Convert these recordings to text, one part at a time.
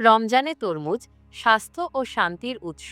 রমজানে তরমুজ, স্বাস্থ্য ও শান্তির উৎস।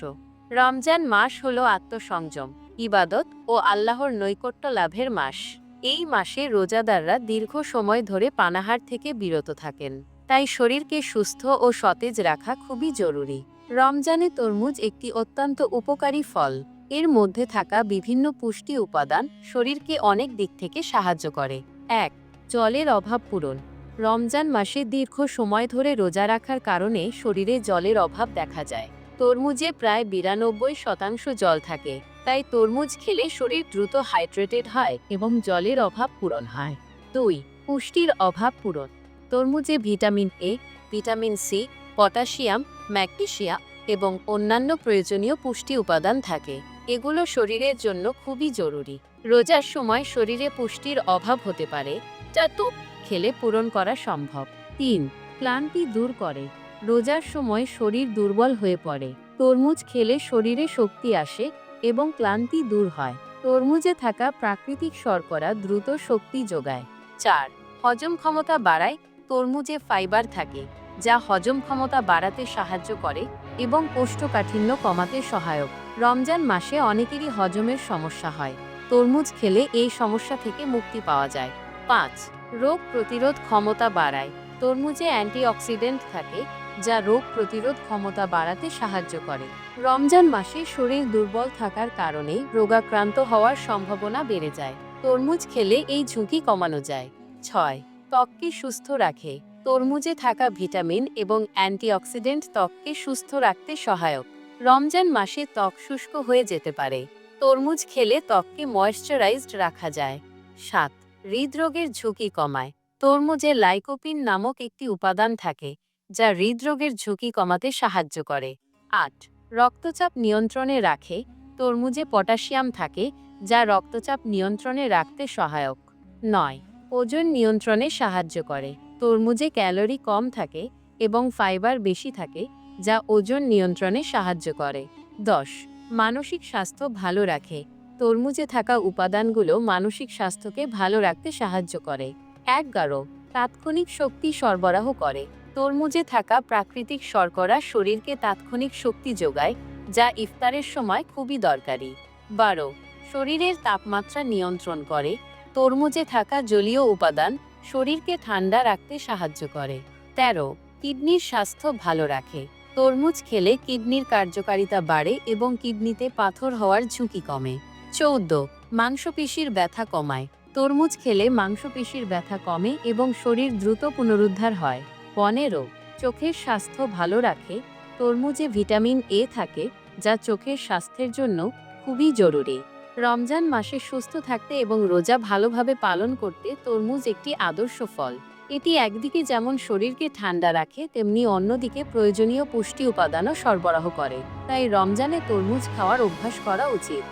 রমজান মাস হল আত্মসংযম, ইবাদত ও আল্লাহর নৈকট্য লাভের মাস। এই মাসে রোজাদাররা দীর্ঘ সময় ধরে পানাহার থেকে বিরত থাকেন। তাই শরীরকে সুস্থ ও সতেজ রাখা খুবই জরুরি। রমজানে তরমুজ একটি অত্যন্ত উপকারী ফল। এর মধ্যে থাকা বিভিন্ন পুষ্টি উপাদান শরীরকে অনেক দিক থেকে সাহায্য করে। এক, জলের অভাব পূরণ। রমজান মাসে দীর্ঘ সময় ধরে রোজা রাখার কারণে শরীরে জলের অভাব দেখা যায়। তরমুজে প্রায় বিরানব্বই শতাংশ জল থাকে, তাই তরমুজ খেলে শরীর দ্রুত হাইড্রেটেড হয় এবং জলের অভাব পূরণ হয়। দুই, পুষ্টির অভাব পূরণ। তরমুজে vitamin A, vitamin C, potassium magnesium এবং অন্যান্য প্রয়োজনীয় পুষ্টি উপাদান থাকে। এগুলো শরীরের জন্য খুবই জরুরি। রোজার সময় শরীরে পুষ্টির অভাব হতে পারে, যা তো খেলে পূরণ করা সম্ভব। তিন, ক্লান্তি দূর করে। রোজার সময় শরীর দুর্বল হয়ে পড়ে। তরমুজ খেলে শরীরে শক্তি আসে এবং ক্লান্তি দূর হয়। তরমুজে থাকা প্রাকৃতিক শর্করা দ্রুত শক্তি যোগায়। চার, হজম ক্ষমতা বাড়ায়। তরমুজে ফাইবার থাকে, যা হজম ক্ষমতা বাড়াতে সাহায্য করে এবং কোষ্ঠকাঠিন্য কমাতে সহায়ক। রমজান মাসে অনেকেরই হজমের সমস্যা হয়। তরমুজ খেলে এই সমস্যা থেকে মুক্তি পাওয়া যায়। পাঁচ রোগ প্রতিরোধ ক্ষমতা বাড়ায়। তরমুজে অ্যান্টিঅক্সিডেন্ট থাকে, যা রোগ প্রতিরোধ ক্ষমতা বাড়াতে সাহায্য করে। রমজান মাসে শরীর দুর্বল থাকার কারণে রোগাক্রান্ত হওয়ার সম্ভাবনা বেড়ে যায়। তরমুজ খেলে এই ঝুঁকি কমানো যায়। ছয়, ত্বককে সুস্থ রাখে। তরমুজে থাকা ভিটামিন এবং অ্যান্টিঅক্সিডেন্ট ত্বককে সুস্থ রাখতে সহায়ক। রমজান মাসে ত্বক শুষ্ক হয়ে যেতে পারে। তরমুজ খেলে ত্বককে ময়েশ্চারাইজড রাখা যায়। সাত হৃদরোগের ঝুঁকি কমায়। তরমুজে লাইকোপিন নামক একটি উপাদান থাকে, যা হৃদরোগের ঝুঁকি কমাতে সাহায্য করে। আট, রক্তচাপ নিয়ন্ত্রণে রাখে। তরমুজে পটাশিয়াম থাকে, যা রক্তচাপ নিয়ন্ত্রণে রাখতে সহায়ক। নয়, ওজন নিয়ন্ত্রণে সাহায্য করে। তরমুজে ক্যালোরি কম থাকে এবং ফাইবার বেশি থাকে, যা ওজন নিয়ন্ত্রণে সাহায্য করে। দশ, মানসিক স্বাস্থ্য ভালো রাখে। তরমুজে থাকা উপাদানগুলো মানসিক স্বাস্থ্যকে ভালো রাখতে সাহায্য করে। এগারো তাৎক্ষণিক শক্তি সরবরাহ করে। তরমুজে থাকা প্রাকৃতিক শর্করা শরীরকে তাৎক্ষণিক শক্তি যোগায়, যা ইফতারের সময় খুবই দরকারি। বারো, শরীরের তাপমাত্রা নিয়ন্ত্রণ করে। তরমুজে থাকা জলীয় উপাদান শরীরকে ঠান্ডা রাখতে সাহায্য করে। তেরো, কিডনির স্বাস্থ্য ভালো রাখে। তরমুজ খেলে কিডনির কার্যকারিতা বাড়ে এবং কিডনিতে পাথর হওয়ার ঝুঁকি কমে। চৌদ্দ, মাংসপেশির ব্যথা কমায়। তরমুজ খেলে মাংসপেশির ব্যথা কমে এবং শরীর দ্রুত পুনরুদ্ধার হয়। পনেরো, চোখের স্বাস্থ্য ভালো রাখে। তরমুজে ভিটামিন এ থাকে, যা চোখের স্বাস্থ্যের জন্য খুবই জরুরি। রমজান মাসে সুস্থ থাকতে এবং রোজা ভালোভাবে পালন করতে তরমুজ একটি আদর্শ ফল। এটি একদিকে যেমন শরীরকে ঠান্ডা রাখে, তেমনি অন্যদিকে প্রয়োজনীয় পুষ্টি উপাদানও সরবরাহ করে। তাই রমজানে তরমুজ খাওয়ার অভ্যাস করা উচিত।